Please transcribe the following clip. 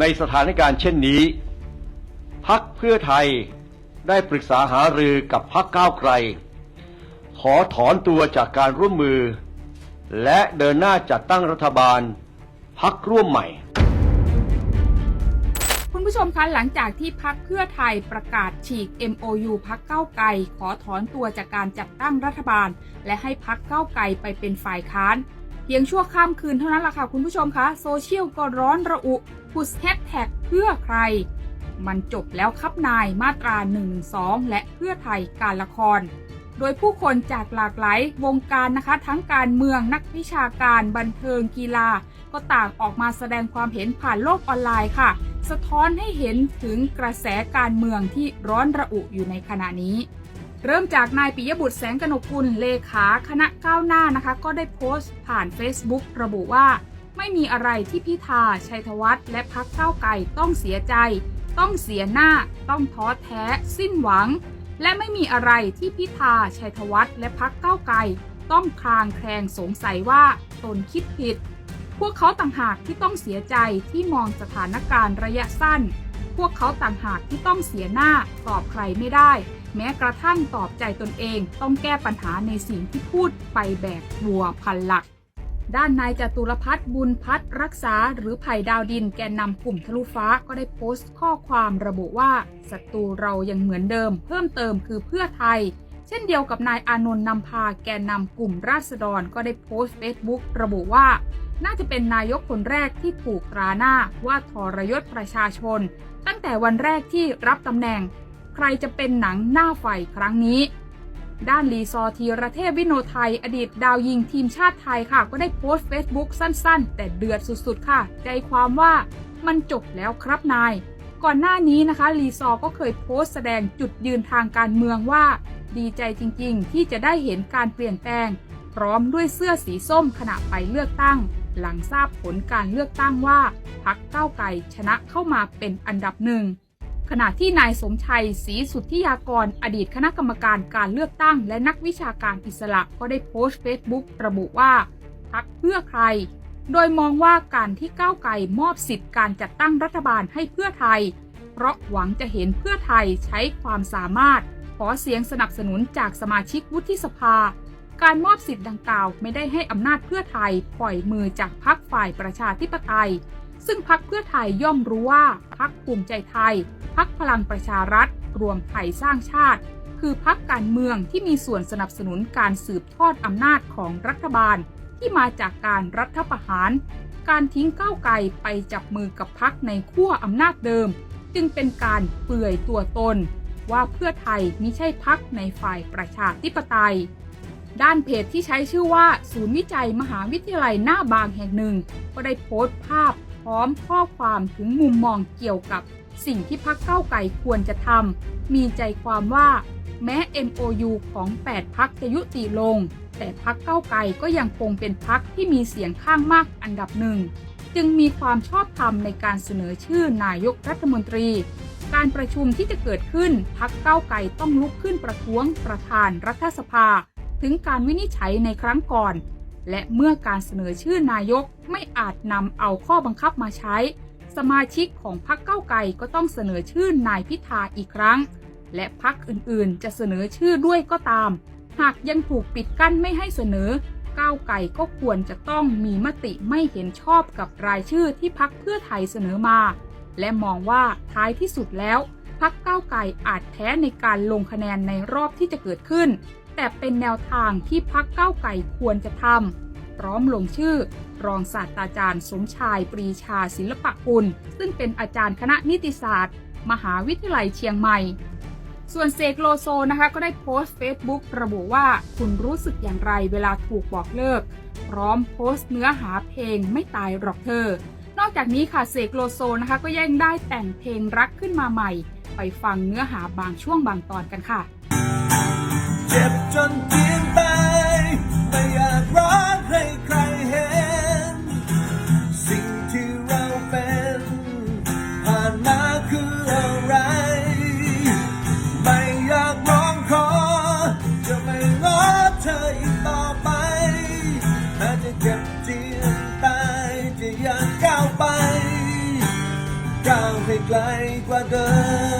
ในสถานการณ์เช่นนี้ พักเพื่อไทยได้ปรึกษาหารือกับพักก้าวไกล ขอถอนตัวจากการร่วมมือ และเดินหน้าจัดตั้งรัฐบาล พักร่วมใหม่ คุณผู้ชมคะหลังจากที่พักเพื่อไทยประกาศฉีก MOU พักเก้าไกล ขอถอนตัวจากการจัดตั้งรัฐบาล และให้พักเก้าไกลไปเป็นฝ่ายค้านเพียงชั่วข้ามคืนเท่านั้นแหละค่ะคุณผู้ชมคะโซเชียลก็ร้อนระอุ พุชแฮชแท็กเพื่อใคร มันจบแล้วครับนายมาตรา 112 และเพื่อไทยการละคร โดยผู้คนจากหลากหลายวงการนะคะทั้งการเมืองนักวิชาการบันเทิงกีฬา ก็ต่างออกมาแสดงความเห็นผ่านโลกออนไลน์ค่ะ สะท้อนให้เห็นถึงกระแสการเมืองที่ร้อนระอุอยู่ในขณะนี้เริ่มจากนายปิยบุตรแสงกนกกุลเลขาคณะก้าวหน้านะคะ ก็ได้โพสต์ผ่าน Facebook ระบุว่า ไม่มีอะไรที่พิธา ชัยธวัฒน์และพักเก้าไกลต้องเสียใจ ต้องเสียหน้า ต้องท้อแท้ สิ้นหวัง และไม่มีอะไรที่พิธา ชัยธวัฒน์และพักเก้าไกลต้องคลางแคลงสงสัยว่าตนคิดผิด พวกเขาต่างหากที่ต้องเสียใจที่มองสถานการณ์ระยะสั้น พวกเขาต่างหากที่ต้องเสียหน้าตอบใครไม่ได้ แม้กระทั่งตอบใจตนเองต้องแก้ปัญหาในสิ่งที่พูดไปแบบวัวพันหลัก ด้านนายจตุรพัฒน์บุญพัฒน์รักษา หรือไผ่ดาวดินแกนนำกลุ่มทะลุฟ้าก็ได้โพสต์ข้อความระบุว่าศัตรูเรายังเหมือนเดิม เพิ่มเติมคือเพื่อไทย เช่นเดียวกับนายอานนท์นำพาแกนนำกลุ่มราษฎรก็ได้โพสต์เฟซบุ๊กระบุว่า น่าจะเป็นนายกคนแรกที่ถูกตราหน้าว่าทรยศประชาชน ตั้งแต่วันแรกที่รับตำแหน่ง ใครจะเป็นหนังหน้าไฟครั้งนี้ ด้านลีซอร์ธีรเทพวิโนไทย อดีตดาวยิงทีมชาติไทยค่ะ ก็ได้โพสต์ Facebook สั้นๆ แต่เดือดสุดๆ ค่ะ ใจความว่ามันจบแล้วครับนาย ก่อนหน้านี้นะคะ ลีซอก็เคยโพสต์แสดงจุดยืนทางการเมืองว่า ดีใจจริงๆ ที่จะได้เห็นการเปลี่ยนแปลง พร้อมด้วยเสื้อสีส้มขณะไปเลือกตั้ง หลังทราบผลการเลือกตั้งว่าพักเก้าวไกลชนะเข้ามาเป็นอันดับหนึ่ง ขณะที่นายสมชัยศรีสุทธิยากร อดีตคณะกรรมการการเลือกตั้ง และนักวิชาการอิสระก็ได้โพสต์เฟซบุ๊กระบุว่าพักเพื่อใคร โดยมองว่าการที่ก้าวไกลมอบสิทธิ์การจัดตั้งรัฐบาลให้เพื่อไทย เพราะหวังจะเห็นเพื่อไทยใช้ความสามารถ ขอเสียงสนับสนุนจากสมาชิกวุฒิสภา การมอบสิทธิ์ดังกล่าวไม่ได้ให้อำนาจเพื่อไทยปล่อยมือจากพักฝ่ายประชาธิปไตย ซึ่งพักเพื่อไทยย่อมรู้ว่าพักภูมิใจไทย พักพลังประชารัฐ รวมไทยสร้างชาติ คือพักการเมืองที่มีส่วนสนับสนุนการสืบทอดอำนาจของรัฐบาล ที่มาจากการรัฐประหาร การทิ้งก้าวไกลไปจับมือกับพักในขั้วอำนาจเดิม จึงเป็นการเปื่อยตัวตน ว่าเพื่อไทยมิใช่พักในฝ่ายประชาธิปไตยด้านเพจที่ใช้ชื่อว่า ศูนย์วิจัยมหาวิทยาลัยหน้าบางแห่งหนึ่ง ก็ได้โพสต์ภาพ พร้อมข้อความถึงมุมมองเกี่ยวกับสิ่งที่พักเก้าไกลควรจะทำ มีใจความว่า แม้ MOU ของ 8 พักจะยุติลง แต่พักเก้าไกลก็ยังคงเป็นพักที่มีเสียงข้างมากอันดับหนึ่ง จึงมีความชอบธรรมในการเสนอชื่อนายกรัฐมนตรี การประชุมที่จะเกิดขึ้นพักเก้าไกลต้องลุกขึ้นประท้วงประธานรัฐสภา ถึงการวินิจฉัยในครั้งก่อน และเมื่อการเสนอชื่อนายกไม่อาจนำเอาข้อบังคับมาใช้ สมาชิกของพรรคเก้าไกลก็ต้องเสนอชื่อนายพิธาอีกครั้ง และพรรคอื่นๆ จะเสนอชื่อด้วยก็ตาม หากยังถูกปิดกั้นไม่ให้เสนอก้าวไกลก็ควรจะต้องมีมติไม่เห็นชอบกับรายชื่อที่พักเพื่อไทยเสนอมา และมองว่าท้ายที่สุดแล้วพักก้าวไกลอาจแพ้ในการลงคะแนนในรอบที่จะเกิดขึ้นแต่เป็นแนวทางที่พักเก้าไกลควรจะทำพร้อมลงชื่อ รองศาสตราจารย์สมชายปรีชาศิลปะกุล ซึ่งเป็นอาจารย์คณะนิติศาสตร์ มหาวิทยาลัยเชียงใหม่ ส่วนเสกโลโซนะคะก็ได้โพสต์ Facebook ระบุว่าคุณรู้สึกอย่างไรเวลาถูกบอกเลิก พร้อมโพสต์เนื้อหาเพลงไม่ตายหรอกเธอ นอกจากนี้ค่ะเสกโลโซนะคะก็ยังได้แต่งเพลงรักขึ้นมาใหม่ ไปฟังเนื้อหาบางช่วงบางตอนกันค่ะ เจ็บจนเจียนตายไม่อยากร้องให้ใครเห็น สิ่งที่เราเป็นผ่านมาคืออะไร ไม่อยากร้องขอ จะไม่รอเธออีกต่อไปแม้จะเจ็บเจียนตายจะอยากก้าวไป ก้าวให้ไกลกว่าเดิม